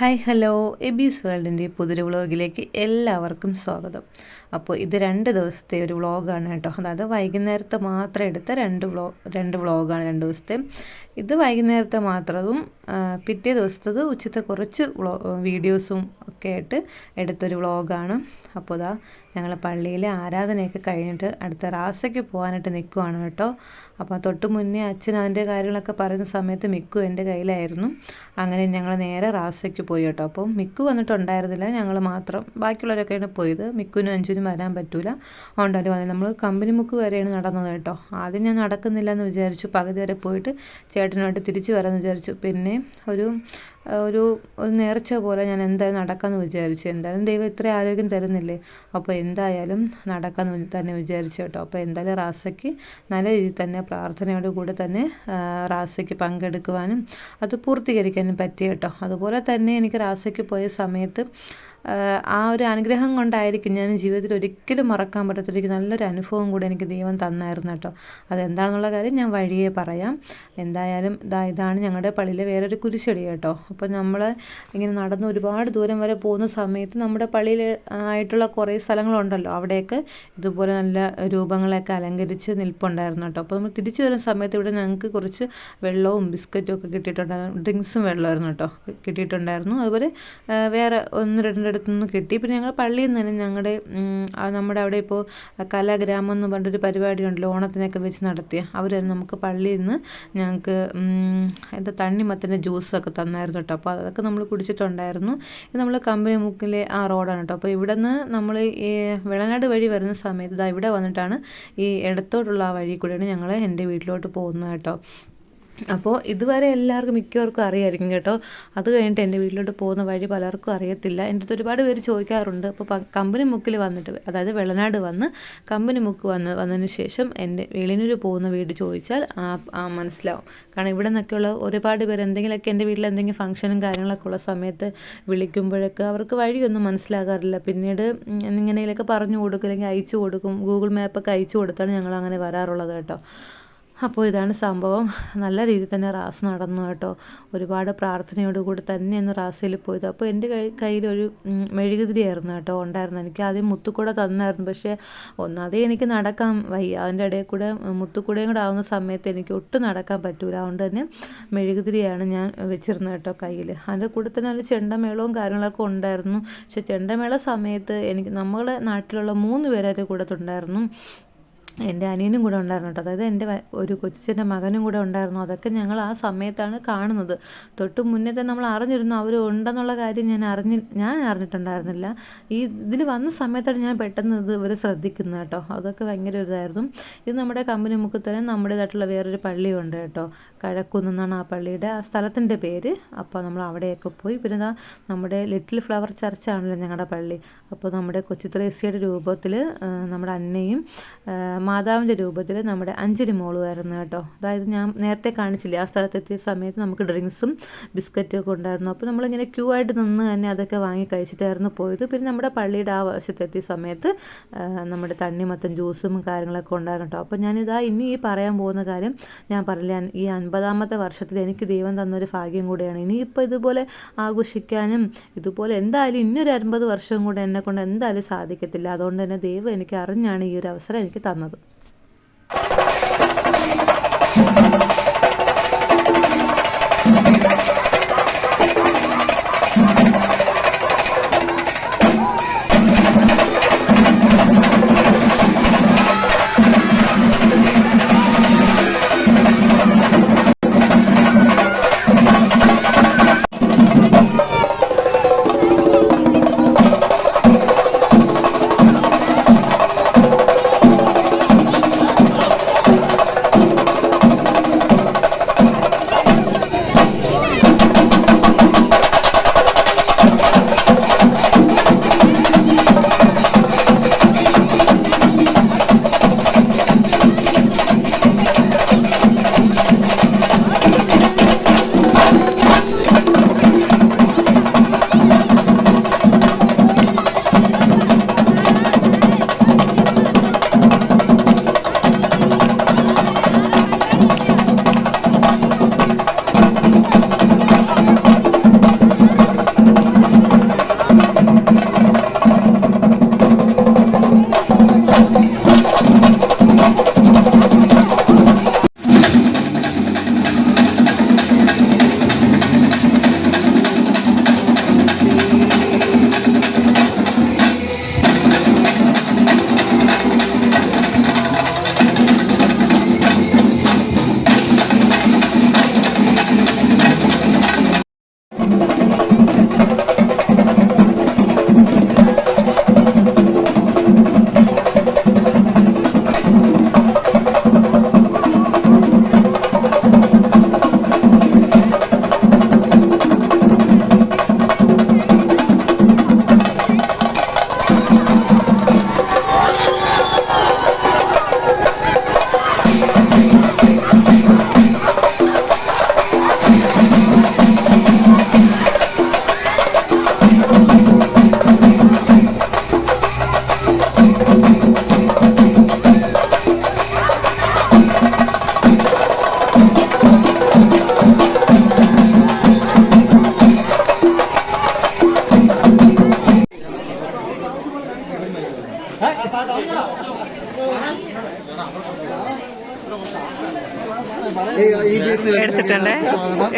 Hi hello. എബീസ് വേൾഡിന്റെ പുതിയൊരു വ്ളോഗിലേക്ക് എല്ലാവർക്കും സ്വാഗതം. അപ്പോൾ ഇത് രണ്ട് ദിവസത്തെ ഒരു വ്ളോഗാണ് കേട്ടോ. അതായത് വൈകുന്നേരത്തെ മാത്രം എടുത്ത രണ്ട് വ്ളോ രണ്ട് വ്ളോഗാണ് രണ്ട് ദിവസത്തെ. ഇത് വൈകുന്നേരത്തെ മാത്രവും പിറ്റേ ദിവസത്തത് ഉച്ചത്തെ കുറച്ച് വ്ളോ വീഡിയോസും ഒക്കെ ആയിട്ട് എടുത്തൊരു വ്ളോഗാണ്. അപ്പോൾ ഇതാ ഞങ്ങൾ പള്ളിയിൽ ആരാധനയൊക്കെ കഴിഞ്ഞിട്ട് അടുത്ത റാസയ്ക്ക് പോകാനായിട്ട് നിൽക്കുവാണ് കേട്ടോ. അപ്പോൾ തൊട്ട് മുന്നേ അച്ഛൻ അതിന്റെ കാര്യങ്ങളൊക്കെ പറയുന്ന സമയത്ത് മിക്കു എന്റെ കയ്യിലായിരുന്നു. അങ്ങനെ ഞങ്ങൾ നേരെ റാസയ്ക്ക് പോയി കേട്ടോ. അപ്പോൾ മിക്കു വന്നിട്ടുണ്ടായിരുന്നില്ല. ഞങ്ങൾ മാത്രം ബാക്കിയുള്ളവരൊക്കെയാണ് പോയത്. മിക്കുവിനും അഞ്ചിനും വരാൻ പറ്റൂല. ഉണ്ടാലും വന്നത് നമ്മൾ കമ്പനി മുക്ക് വരെയാണ് നടന്നത് കേട്ടോ. ആദ്യം ഞാൻ നടക്കുന്നില്ല എന്ന് വിചാരിച്ചു പകുതി വരെ പോയിട്ട് ചേട്ടനുമായിട്ട് തിരിച്ചു വരാമെന്ന് വിചാരിച്ചു. പിന്നെ ഒരു ഒരു ഒരു നേർച്ച പോലെ ഞാൻ എന്തായാലും നടക്കാമെന്ന് വിചാരിച്ചു. എന്തായാലും ദൈവം ഇത്ര ആരോഗ്യം തരുന്നില്ലേ? അപ്പോൾ എന്തായാലും നടക്കാമെന്ന് തന്നെ വിചാരിച്ചു കേട്ടോ. അപ്പോൾ എന്തായാലും റാസയ്ക്ക് നല്ല രീതിയിൽ തന്നെ പ്രാർത്ഥനയോട് കൂടെ തന്നെ റാസയ്ക്ക് പങ്കെടുക്കുവാനും അത് പൂർത്തീകരിക്കാനും പറ്റി കേട്ടോ. അതുപോലെ തന്നെ എനിക്ക് റാസയ്ക്ക് പോയ സമയത്ത് ആ, ഒരു അനുഗ്രഹം കൊണ്ടായിരിക്കും ഞാൻ ജീവിതത്തിൽ ഒരിക്കലും മറക്കാൻ പറ്റത്തില്ല. നല്ലൊരു അനുഭവം കൂടി എനിക്ക് ദൈവം തന്നായിരുന്നു കേട്ടോ. അതെന്താണെന്നുള്ള കാര്യം ഞാൻ വഴിയെ പറയാം. എന്തായാലും ഇതാ ഇതാണ് ഞങ്ങളുടെ പള്ളിയിലെ വേറൊരു കുരിശടി കേട്ടോ. അപ്പോൾ നമ്മൾ ഇങ്ങനെ നടന്ന് ഒരുപാട് ദൂരം വരെ പോകുന്ന സമയത്ത് നമ്മുടെ പള്ളിയിൽ ആയിട്ടുള്ള കുറേ സ്ഥലങ്ങളുണ്ടല്ലോ. അവിടെയൊക്കെ ഇതുപോലെ നല്ല രൂപങ്ങളൊക്കെ അലങ്കരിച്ച് നിൽപ്പുണ്ടായിരുന്നു കേട്ടോ. അപ്പോൾ നമ്മൾ തിരിച്ചു വരുന്ന സമയത്ത് ഇവിടെ ഞങ്ങൾക്ക് കുറച്ച് വെള്ളവും ബിസ്ക്കറ്റും ഒക്കെ കിട്ടിയിട്ടുണ്ടായിരുന്നു. ഡ്രിങ്ക്സും വെള്ളമായിരുന്നു കേട്ടോ. കിട്ടിയിട്ടുണ്ടായിരുന്നു. അതുപോലെ വേറെ ഒന്ന് രണ്ടിടത്തു നിന്ന് കിട്ടി. പിന്നെ ഞങ്ങൾ പള്ളിയിൽ നിന്ന് തന്നെ ഞങ്ങളുടെ നമ്മുടെ അവിടെ ഇപ്പോൾ കലാഗ്രാമം എന്ന് പറഞ്ഞൊരു പരിപാടി ഉണ്ടല്ലോ ഓണത്തിനൊക്കെ വെച്ച് നടത്തിയ. അവർ നമുക്ക് പള്ളിയിൽ നിന്ന് ഞങ്ങൾക്ക് എന്താ തണ്ണിമത്തന്റെ ജ്യൂസൊക്കെ തന്നായിരുന്നു കേട്ടോ. അപ്പോൾ അതൊക്കെ നമ്മൾ കുടിച്ചിട്ടുണ്ടായിരുന്നു. ഇത് നമ്മൾ കമ്പനി മുക്കിലെ ആ റോഡാണ് കേട്ടോ. അപ്പോൾ ഇവിടെ നിന്ന് നമ്മൾ ഈ വിളനാട് വഴി വരുന്ന സമയത്ത് ഇതാ ഇവിടെ വന്നിട്ടാണ് ഈ ഇടത്തോട്ടുള്ള ആ വഴി കൂടെയാണ് ഞങ്ങൾ എന്റെ വീട്ടിലോട്ട് പോകുന്നത് കേട്ടോ. അപ്പോൾ ഇതുവരെ എല്ലാവർക്കും മിക്കവർക്കും അറിയായിരിക്കും കേട്ടോ. അത് കഴിഞ്ഞിട്ട് എന്റെ വീട്ടിലോട്ട് പോകുന്ന വഴി പലർക്കും അറിയത്തില്ല. എന്റെ അടുത്ത് ഒരുപാട് പേര് ചോദിക്കാറുണ്ട്. അപ്പോൾ കമ്പനി മുക്കിൽ വന്നിട്ട് അതായത് വെള്ളനാട് വന്ന് കമ്പനി മുക്ക് വന്ന് വന്നതിന് ശേഷം എന്റെ വെളിനൂർ പോകുന്ന വീട് ചോദിച്ചാൽ ആ മനസ്സിലാവും. കാരണം ഇവിടെ നിന്നൊക്കെയുള്ള ഒരുപാട് പേര് എന്തെങ്കിലുമൊക്കെ എന്റെ വീട്ടിൽ എന്തെങ്കിലും ഫംഗ്ഷനും കാര്യങ്ങളൊക്കെ ഉള്ള സമയത്ത് വിളിക്കുമ്പോഴൊക്കെ അവർക്ക് വഴിയൊന്നും മനസ്സിലാകാറില്ല. പിന്നീട് ഇങ്ങനെയൊക്കെ പറഞ്ഞു കൊടുക്കും അല്ലെങ്കിൽ അയച്ചു കൊടുക്കും. ഗൂഗിൾ മാപ്പൊക്കെ അയച്ചു കൊടുത്താണ് ഞങ്ങൾ അങ്ങനെ വരാറുള്ളത് കേട്ടോ. അപ്പോൾ ഇതാണ് സംഭവം. നല്ല രീതിയിൽ തന്നെ റാസ് നടന്നു കേട്ടോ. ഒരുപാട് പ്രാർത്ഥനയോടുകൂടി തന്നെയാണ് റാസയിൽ പോയത്. അപ്പോൾ എന്റെ കൈ കയ്യിലൊരു മെഴുകുതിരി മെഴുകുതിരിയായിരുന്നു കേട്ടോ ഉണ്ടായിരുന്നു എനിക്ക് ആദ്യം മുത്തുക്കൂടെ തന്നായിരുന്നു. പക്ഷേ ഒന്നാതെ എനിക്ക് നടക്കാൻ വയ്യ. അതിന്റെ ഇടയിൽ കൂടെ മുത്തുക്കൂടെയും കൂടെ ആവുന്ന സമയത്ത് എനിക്ക് ഒട്ടും നടക്കാൻ പറ്റൂല. അതുകൊണ്ട് തന്നെ മെഴുകുതിരിയാണ് ഞാൻ വെച്ചിരുന്നത് കേട്ടോ കയ്യിൽ. അതിന്റെ കൂടെ തന്നെ അതിൽ ചെണ്ടമേളവും കാര്യങ്ങളൊക്കെ ഉണ്ടായിരുന്നു. പക്ഷേ ചെണ്ടമേള സമയത്ത് എനിക്ക് നമ്മളെ നാട്ടിലുള്ള മൂന്ന് പേരൊക്കെ കൂടത്തുണ്ടായിരുന്നു എന്റെ അനിയനും കൂടെ ഉണ്ടായിരുന്നു കേട്ടോ. അതായത് എന്റെ ഒരു കൊച്ചിന്റെ മകനും കൂടെ ഉണ്ടായിരുന്നു. അതൊക്കെ ഞങ്ങൾ ആ സമയത്താണ് കാണുന്നത്. തൊട്ട് മുന്നേ തന്നെ നമ്മൾ അറിഞ്ഞിരുന്നു അവർ ഉണ്ടെന്നുള്ള കാര്യം ഞാൻ അറിഞ്ഞി ഞാൻ അറിഞ്ഞിട്ടുണ്ടായിരുന്നില്ല. ഈ ഇതിൽ വന്ന സമയത്താണ് ഞാൻ പെട്ടെന്ന് ഇത് ഇവർ ശ്രദ്ധിക്കുന്നത് കേട്ടോ. അതൊക്കെ ഭയങ്കര ഇതായിരുന്നു. ഇത് നമ്മുടെ കമ്പനി മുക്കിൽ തന്നെ നമ്മുടേതായിട്ടുള്ള വേറൊരു പള്ളിയുണ്ട് കേട്ടോ. കഴക്കുന്ന് എന്നാണ് ആ പള്ളിയുടെ ആ സ്ഥലത്തിന്റെ പേര്. അപ്പോൾ നമ്മൾ അവിടെയൊക്കെ പോയി. പിന്നെ നമ്മുടെ ലിറ്റിൽ ഫ്ലവർ ചർച്ചാണല്ലോ ഞങ്ങളുടെ പള്ളി. അപ്പോൾ നമ്മുടെ കൊച്ചുത്രേസ്യയുടെ രൂപത്തിൽ നമ്മുടെ അന്നയും മാതാവിന്റെ രൂപത്തിൽ നമ്മുടെ അഞ്ചിരി മോളുമായിരുന്നു കേട്ടോ. അതായത് ഞാൻ നേരത്തെ കാണിച്ചില്ല ആ സ്ഥലത്തെത്തിയ സമയത്ത് നമുക്ക് ഡ്രിങ്ക്സും ബിസ്ക്കറ്റും ഒക്കെ ഉണ്ടായിരുന്നു. അപ്പോൾ നമ്മളിങ്ങനെ ക്യൂ ആയിട്ട് നിന്ന് തന്നെ അതൊക്കെ വാങ്ങി കഴിച്ചിട്ടായിരുന്നു പോയത്. പിന്നെ നമ്മുടെ പള്ളിയുടെ ആ വശത്തെത്തിയ സമയത്ത് നമ്മുടെ തണ്ണിമത്തൻ ജ്യൂസും കാര്യങ്ങളൊക്കെ ഉണ്ടായിരുന്നു കേട്ടോ. അപ്പോൾ ഞാനിതാ ഇനി ഈ പറയാൻ പോകുന്ന കാര്യം ഞാൻ പറഞ്ഞില്ല ഈ അൻപതാമത്തെ വർഷത്തിൽ എനിക്ക് ദൈവം തന്നൊരു ഭാഗ്യം കൂടെയാണ്. ഇനിയിപ്പോൾ ഇതുപോലെ ആഘോഷിക്കാനും ഇതുപോലെ എന്തായാലും ഇനിയൊരു അൻപത് വർഷം കൂടെ എന്നെ കൊണ്ട് എന്തായാലും സാധിക്കത്തില്ല. അതുകൊണ്ട് തന്നെ ദൈവം എനിക്ക് അറിഞ്ഞാണ് ഈ ഒരു അവസരം എനിക്ക് തന്നത്.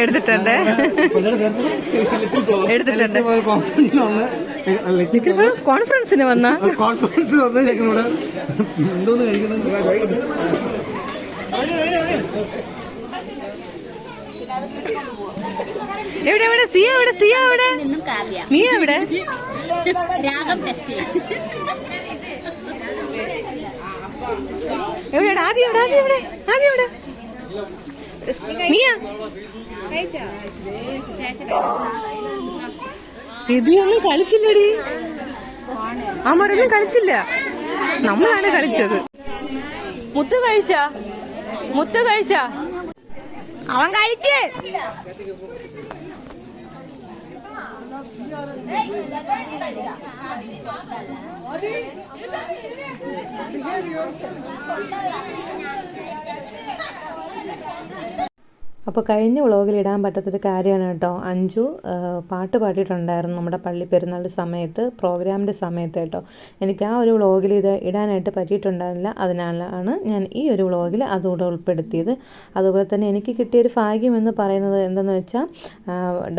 എടുത്തിട്ടുണ്ട്. എടുത്തിട്ടുണ്ട്. കോൺഫറൻസിന് വന്ന. കോൺഫറൻസ് വന്ന് ഞങ്ങളിവിടെ എന്തോന്ന് കഴിക്കുന്നത് എവിടെ എവിടെ? സിയ എവിടെ? സിയ എവിടെ? നിന്നും കാവ്യ നീ എവിടെ? രാഗം ടെസ്റ്റ് എവിടെ ആദ്യം എവിടെ? ആദ്യം എവിടെ? ആദ്യം എവിടെ? നീയ ഇതൊന്നും കളിച്ചില്ലടി. അമരൊന്നും കളിച്ചില്ല. നമ്മളാണ് കളിച്ചത്. മുത്ത് കഴിച്ച? മുത്ത് കഴിച്ച? അവൻ കഴിച്ച്. അപ്പോൾ കഴിഞ്ഞ വ്ളോഗിൽ ഇടാൻ പറ്റാത്തൊരു കാര്യമാണ് കേട്ടോ. അഞ്ചു പാട്ട് പാടിയിട്ടുണ്ടായിരുന്നു നമ്മുടെ പള്ളി പെരുന്നാളിന്റെ സമയത്ത് പ്രോഗ്രാമിന്റെ സമയത്ത് കേട്ടോ. എനിക്ക് ആ ഒരു വ്ളോഗിൽ ഇത് ഇടാനായിട്ട് പറ്റിയിട്ടുണ്ടായിരുന്നില്ല. അതിനാലാണ് ഞാൻ ഈ ഒരു വ്ളോഗിൽ അതുകൂടെ ഉൾപ്പെടുത്തിയത്. അതുപോലെ തന്നെ എനിക്ക് കിട്ടിയൊരു ഭാഗ്യം എന്ന് പറയുന്നത് എന്തെന്ന് വെച്ചാൽ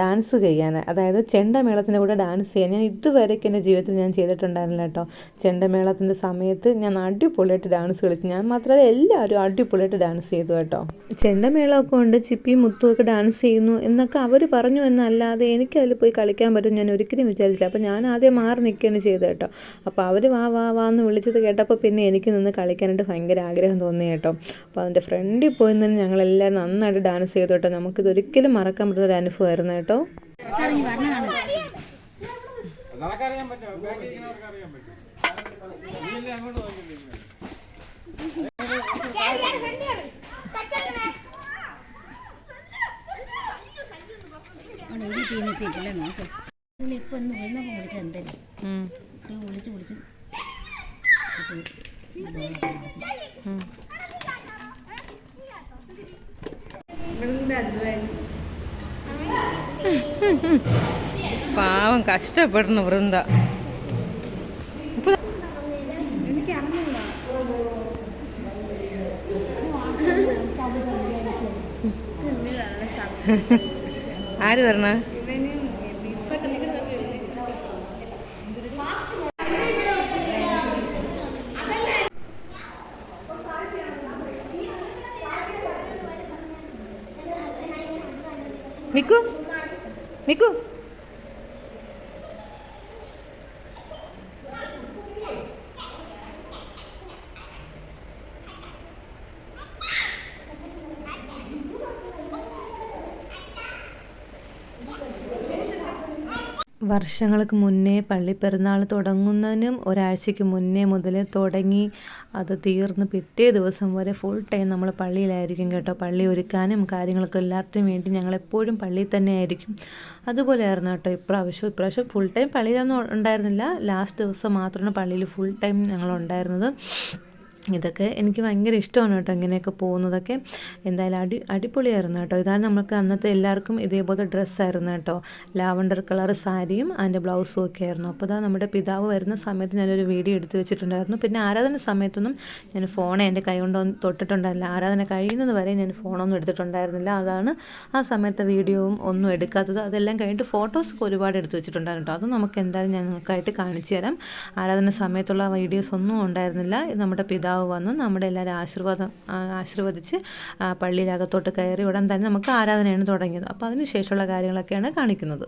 ഡാൻസ് ചെയ്യാൻ. അതായത് ചെണ്ടമേളത്തിന്റെ കൂടെ ഡാൻസ് ചെയ്യാൻ. ഞാൻ ഇതുവരെയ്ക്ക് എന്റെ ജീവിതത്തിൽ ഞാൻ ചെയ്തിട്ടുണ്ടായിരുന്നില്ല കേട്ടോ. ചെണ്ടമേളത്തിന്റെ സമയത്ത് ഞാൻ അടിപൊളിയായിട്ട് ഡാൻസ് കളിച്ചു ഞാൻ മാത്രമല്ല എല്ലാവരും അടിപൊളിയായിട്ട് ഡാൻസ് ചെയ്തു കേട്ടോ. ചെണ്ടമേളമൊക്കെ ഉണ്ട് ചിപ്പിയും മുത്തുമൊക്കെ ഡാൻസ് ചെയ്യുന്നു എന്നൊക്കെ അവർ പറഞ്ഞു എന്നല്ലാതെ എനിക്ക് അതിൽ പോയി കളിക്കാൻ പറ്റും ഞാൻ ഒരിക്കലും വിചാരിച്ചില്ല. അപ്പോൾ ഞാൻ ആദ്യം മാറി നിൽക്കുകയാണ് ചെയ്തത് കേട്ടോ. അപ്പോൾ അവർ വാ വാ വാ എന്ന് വിളിച്ചത് കേട്ടപ്പോൾ പിന്നെ എനിക്ക് നിന്ന് കളിക്കാനായിട്ട് ഭയങ്കര ആഗ്രഹം തോന്നി കേട്ടോ. അപ്പോൾ അതിന്റെ ഫ്രണ്ടിൽ പോയി നിന്ന് ഞങ്ങളെല്ലാവരും നന്നായിട്ട് ഡാൻസ് ചെയ്തു കേട്ടോ. നമുക്കിത് ഒരിക്കലും മറക്കാൻ പറ്റുന്ന ഒരു അനുഭവമായിരുന്നു കേട്ടോ. ഇല്ല അങ്ങോട്ട് അവിടെ ഒരു തീനെത്തിയിട്ടില്ല നോക്ക്. പുള്ളി ഇപ്പൊ ഒന്ന് വീഴുന്നപ്പോ വിളിച്ച എന്തല്ലേ? വിളിച്ചു വിളിച്ചു പാവം കഷ്ടപ്പെടുന്നു വൃന്ദ. ആര് പറഞ്ഞ മിക്കു മിക്കു. വർഷങ്ങൾക്ക് മുന്നേ പള്ളിപ്പെരുന്നാൾ തുടങ്ങുന്നതിനും ഒരാഴ്ചയ്ക്ക് മുന്നേ മുതൽ തുടങ്ങി. അത് തീർന്ന് പിറ്റേ ദിവസം വരെ ഫുൾ ടൈം നമ്മൾ പള്ളിയിലായിരിക്കും കേട്ടോ. പള്ളി ഒരുക്കാനും കാര്യങ്ങളൊക്കെ എല്ലാത്തിനും വേണ്ടി ഞങ്ങളെപ്പോഴും പള്ളിയിൽ തന്നെ ആയിരിക്കും അതുപോലെ ആയിരുന്നു കേട്ടോ ഇപ്രാവശ്യം. ഇപ്രാവശ്യം ഫുൾ ടൈം പള്ളിയിലൊന്നും ഉണ്ടായിരുന്നില്ല. ലാസ്റ്റ് ദിവസം മാത്രമാണ് പള്ളിയിൽ ഫുൾ ടൈം ഞങ്ങളുണ്ടായിരുന്നത്. ഇതൊക്കെ എനിക്ക് ഭയങ്കര ഇഷ്ടമാണ് കേട്ടോ ഇങ്ങനെയൊക്കെ പോകുന്നതൊക്കെ. എന്തായാലും അടി അടിപൊളിയായിരുന്നു കേട്ടോ. ഇതാണ് നമുക്ക് അന്നത്തെ എല്ലാവർക്കും ഇതേപോലെ ഡ്രസ്സായിരുന്നു കേട്ടോ. ലാവണ്ടർ കളർ സാരിയും അതിന്റെ ബ്ലൗസും ഒക്കെ ആയിരുന്നു. അപ്പോൾ ഇതാ നമ്മുടെ പിതാവ് വരുന്ന സമയത്ത് ഞാനൊരു വീഡിയോ എടുത്തു വെച്ചിട്ടുണ്ടായിരുന്നു. പിന്നെ ആരാധന സമയത്തൊന്നും ഞാൻ ഫോൺ എന്റെ കൈ കൊണ്ടൊന്നും തൊട്ടിട്ടുണ്ടായില്ല ആരാധന കഴിയുന്നത് വരെ ഞാൻ ഫോണൊന്നും എടുത്തിട്ടുണ്ടായിരുന്നില്ല. അതാണ് ആ സമയത്തെ വീഡിയോവും ഒന്നും എടുക്കാത്തത്. അതെല്ലാം കഴിഞ്ഞിട്ട് ഫോട്ടോസൊക്കെ ഒരുപാട് എടുത്തു വെച്ചിട്ടുണ്ടായിരുന്നു കേട്ടോ. അത് നമുക്ക് എന്തായാലും ഞങ്ങൾക്കായിട്ട് കാണിച്ചു തരാം. ആരാധന സമയത്തുള്ള വീഡിയോസ് ഒന്നും ഉണ്ടായിരുന്നില്ല. നമ്മുടെ പിതാവ് വന്ന് നമ്മുടെ എല്ലാവരും ആശീർവാദം ആശീർവദിച്ച് പള്ളിയിലകത്തോട്ട് കയറി ഉടൻ തന്നെ നമുക്ക് ആരാധനയാണ് തുടങ്ങിയത്. അപ്പോൾ അതിന് ശേഷമുള്ള കാര്യങ്ങളൊക്കെയാണ് കാണിക്കുന്നത്.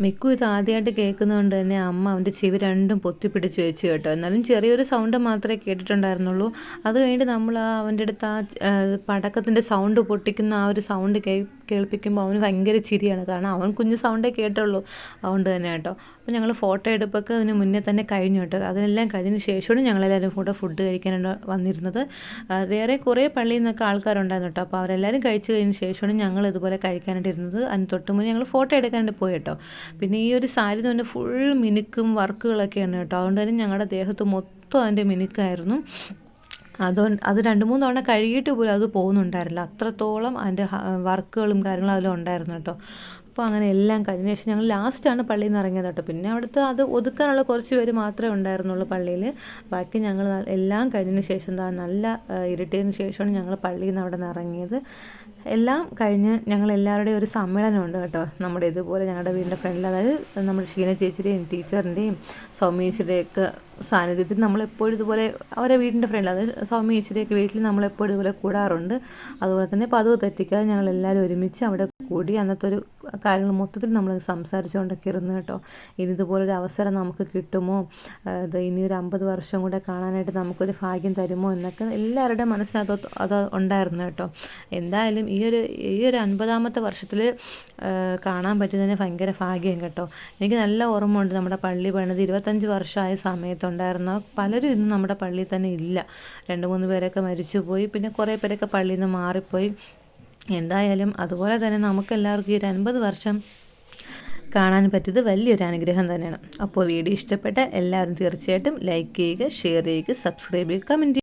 മിക്കു ഇത് ആദ്യമായിട്ട് കേൾക്കുന്നതുകൊണ്ട് തന്നെ അമ്മ അവന്റെ ചെവി രണ്ടും പൊത്തിപ്പിടിച്ച് വെച്ച് കേട്ടോ. എന്നാലും ചെറിയൊരു സൗണ്ട് മാത്രമേ കേട്ടിട്ടുണ്ടായിരുന്നുള്ളൂ. അത് കഴിഞ്ഞിട്ട് നമ്മൾ ആ അവന്റെ അടുത്ത് ആ പടക്കത്തിന്റെ സൗണ്ട് പൊട്ടിക്കുന്ന ആ ഒരു സൗണ്ട് കേ കേൾപ്പിക്കുമ്പോൾ അവന് ഭയങ്കര ചിരിയാണ്. കാരണം അവൻ കുഞ്ഞു സൗണ്ടേ കേട്ടുള്ളൂ അതുകൊണ്ട് തന്നെ കേട്ടോ. അപ്പോൾ ഞങ്ങൾ ഫോട്ടോ എടുപ്പൊക്കെ അതിന് മുന്നേ തന്നെ കഴിഞ്ഞു കേട്ടോ. അതിനെല്ലാം കഴിഞ്ഞതിന് ശേഷമാണ് ഞങ്ങളെല്ലാവരും കൂടെ ഫുഡ് കഴിക്കാനാണ് വന്നിരുന്നത്. വേറെ കുറേ പള്ളിയിൽ നിന്നൊക്കെ ആൾക്കാരുണ്ടായിരുന്നു കേട്ടോ. അപ്പോൾ അവരെല്ലാവരും കഴിച്ചു കഴിഞ്ഞ ശേഷമാണ് ഞങ്ങൾ ഇതുപോലെ കഴിക്കാനായിട്ട് ഇരുന്നത്. അതിന് തൊട്ട് മുന്നേ ഞങ്ങൾ ഫോട്ടോ എടുക്കാനായിട്ട് പോയി കേട്ടോ. പിന്നെ ഈ ഒരു സാരി തന്നെ ഫുൾ മിനുക്കും വർക്കുകളൊക്കെയാണ് കേട്ടോ. അതുകൊണ്ട് തന്നെ ഞങ്ങളുടെ ദേഹത്ത് മൊത്തം അതിന്റെ മിനുക്കായിരുന്നു. അത് അത് രണ്ട് മൂന്ന് തവണ കഴുകിയിട്ട് പോലും അത് പോകുന്നുണ്ടായിരുന്നില്ല. അത്രത്തോളം അതിന്റെ വർക്കുകളും കാര്യങ്ങളും അതിലുണ്ടായിരുന്നു കേട്ടോ. അപ്പോൾ അങ്ങനെ എല്ലാം കഴിഞ്ഞ ശേഷം ഞങ്ങൾ ലാസ്റ്റാണ് പള്ളിയിൽ നിന്ന് ഇറങ്ങിയത് കേട്ടോ. പിന്നെ അവിടുത്തെ അത് ഒതുക്കാനുള്ള കുറച്ച് പേര് മാത്രമേ ഉണ്ടായിരുന്നുള്ളൂ പള്ളിയിൽ. ബാക്കി ഞങ്ങൾ എല്ലാം കഴിഞ്ഞതിന് ശേഷം എന്താ നല്ല ഇരുട്ടിയതിന് ശേഷമാണ് ഞങ്ങൾ പള്ളിയിൽ നിന്ന് അവിടെ നിന്ന് ഇറങ്ങിയത്. എല്ലാം കഴിഞ്ഞ് ഞങ്ങൾ എല്ലാവരുടെയും ഒരു സമ്മേളനമുണ്ട് കേട്ടോ. നമ്മുടെ ഇതുപോലെ ഞങ്ങളുടെ വീടിന്റെ ഫ്രണ്ടിൽ അതായത് നമ്മുടെ ഷീന ചേച്ചിയുടെയും ടീച്ചറിന്റെയും സൗമ്യേച്ചിയുടെയൊക്കെ സാന്നിധ്യത്തിൽ നമ്മളെപ്പോഴും ഇതുപോലെ അവരെ വീടിന്റെ ഫ്രണ്ടിൽ അതായത് സൗമ്യ ചേച്ചിയുടെയൊക്കെ വീട്ടിൽ നമ്മളെപ്പോഴും ഇതുപോലെ കൂടാറുണ്ട്. അതുപോലെ തന്നെ പതിവ് തെറ്റിക്കാതെ ഞങ്ങൾ എല്ലാവരും ഒരുമിച്ച് അവിടെ കൂടി അന്നത്തെ ഒരു കാര്യങ്ങൾ മൊത്തത്തിൽ നമ്മൾ സംസാരിച്ചുകൊണ്ടൊക്കെ ഇരുന്നു കേട്ടോ. ഇനി ഇതുപോലൊരു അവസരം നമുക്ക് കിട്ടുമോ? അത് ഇനി ഒരു അമ്പത് വർഷം കൂടെ കാണാനായിട്ട് നമുക്കൊരു ഭാഗ്യം തരുമോ? എന്നൊക്കെ എല്ലാവരുടെയും മനസ്സിനകത്ത് അത് ഉണ്ടായിരുന്നു കേട്ടോ. എന്തായാലും ഈ ഒരു ഈ ഒരു അൻപതാമത്തെ വർഷത്തിൽ കാണാൻ പറ്റുന്നതിന് ഭയങ്കര ഭാഗ്യം കേട്ടോ. എനിക്ക് നല്ല ഓർമ്മയുണ്ട് നമ്മുടെ പള്ളി പണിത് ഇരുപത്തഞ്ച് വർഷമായ സമയത്തുണ്ടായിരുന്ന. പലരും ഇന്നും നമ്മുടെ പള്ളിയിൽ തന്നെ ഇല്ല. രണ്ട് മൂന്ന് പേരൊക്കെ മരിച്ചുപോയി. പിന്നെ കുറേ പേരൊക്കെ പള്ളിയിൽ നിന്ന് മാറിപ്പോയി. എന്തായാലും അതുപോലെ തന്നെ നമുക്കെല്ലാവർക്കും ഈ ഒരു അൻപത് വർഷം കാണാൻ പറ്റിയത് വലിയൊരു അനുഗ്രഹം തന്നെയാണ്. അപ്പോൾ വീഡിയോ ഇഷ്ടപ്പെട്ട എല്ലാവരും തീർച്ചയായിട്ടും ലൈക്ക് ചെയ്യുക ഷെയർ ചെയ്യുക സബ്സ്ക്രൈബ് ചെയ്യുക കമന്റ്